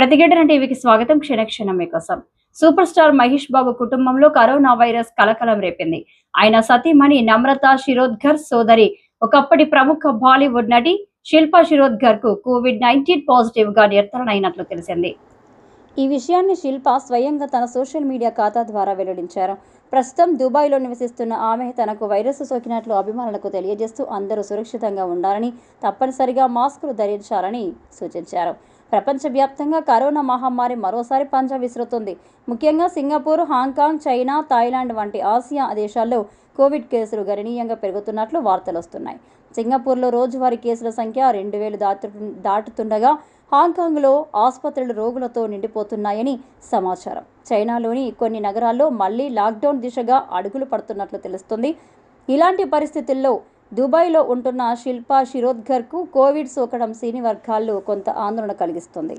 ప్రతిఘటన టీవీకి స్వాగతం క్షణక్షణం మీకోసం. సూపర్ స్టార్ మహేష్ బాబు కుటుంబంలో కరోనా వైరస్ కలకలం రేపింది. ఆయన సతీమణి నమ్రత శిరోద్ఘర్ సోదరి ఒకప్పటి ప్రముఖ బాలీవుడ్ నటి శిల్పా శిరోద్ఘర్కు కోవిడ్ నైన్టీన్ పాజిటివ్గా నిర్ధారణ అయినట్లు తెలిసింది. ఈ విషయాన్ని శిల్ప స్వయంగా తన సోషల్ మీడియా ఖాతా ద్వారా వెల్లడించారు. ప్రస్తుతం దుబాయ్లో నివసిస్తున్న ఆమె తనకు వైరస్ సోకినట్లు అభిమానులకు తెలియజేస్తూ అందరూ సురక్షితంగా ఉండాలని తప్పనిసరిగా మాస్కులు ధరించాలని సూచించారు. ప్రపంచవ్యాప్తంగా కరోనా మహమ్మారి మరోసారి పంజా విసురుతుంది. ముఖ్యంగా Singapore Hong Kong China Thailand వంటి ఆసియా దేశాల్లో కోవిడ్ కేసులు గణనీయంగా పెరుగుతున్నట్లు వార్తలు వస్తున్నాయి. సింగపూర్లో రోజువారీ కేసుల సంఖ్య రెండు వేలు దాటు దాటుతుండగా హాంకాంగ్లో ఆసుపత్రులు రోగులతో నిండిపోతున్నాయని సమాచారం. చైనాలోని కొన్ని నగరాల్లో మళ్ళీ లాక్డౌన్ దిశగా అడుగులు పడుతున్నట్లు తెలుస్తుంది. ఇలాంటి పరిస్థితుల్లో దుబాయ్లో ఉంటున్న శిల్పా శిరోద్కర్కు కోవిడ్ సోకడం సినీ వర్గాల్లో కొంత ఆందోళన కలిగిస్తుంది.